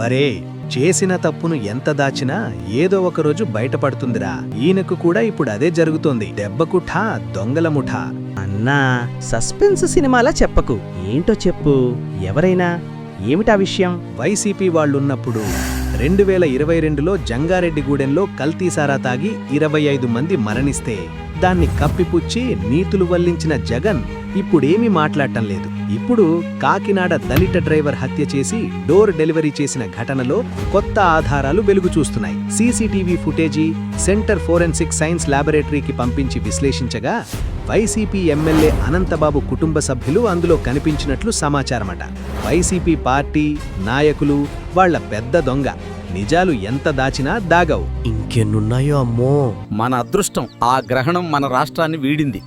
వరే చేసిన తప్పును ఎంత దాచినా ఏదో ఒక రోజు బయటపడుతుందిరా. ఈయనకు కూడా ఇప్పుడు అదే జరుగుతోంది. దెబ్బకు ఠా దొంగల ముఠా. అన్నా సస్పెన్స్ సినిమాలా చెప్పకు. ఏంటో చెప్పు. ఎవరైనా? ఏమిటా విషయం? వైసీపీ వాళ్ళున్నప్పుడు రెండు వేల ఇరవై రెండులో జంగారెడ్డిగూడెంలో కల్తీసారా తాగి ఇరవై ఐదు మంది మరణిస్తే దాన్ని కప్పిపుచ్చి నీతులు వల్లించిన జగన్ ఇప్పుడేమీ మాట్లాడటం లేదు. ఇప్పుడు కాకినాడ దళిత డ్రైవర్ హత్య చేసి డోర్ డెలివరీ చేసిన ఘటనలో కొత్త ఆధారాలు వెలుగు చూస్తున్నాయి CCTV footage centre forensic science ల్యాబొరేటరీకి పంపించి విశ్లేషించగా వైసీపీ ఎమ్మెల్యే అనంతబాబు కుటుంబ సభ్యులు అందులో కనిపించినట్లు సమాచారమట. వైసీపీ పార్టీ నాయకులు వాళ్ళ పెద్ద దొంగ. నిజాలు ఎంత దాచినా దాగవు. ఇంకెన్నున్నాయో అమ్మో. మన అదృష్టం ఆ గ్రహణం మన రాష్ట్రాన్ని వీడింది.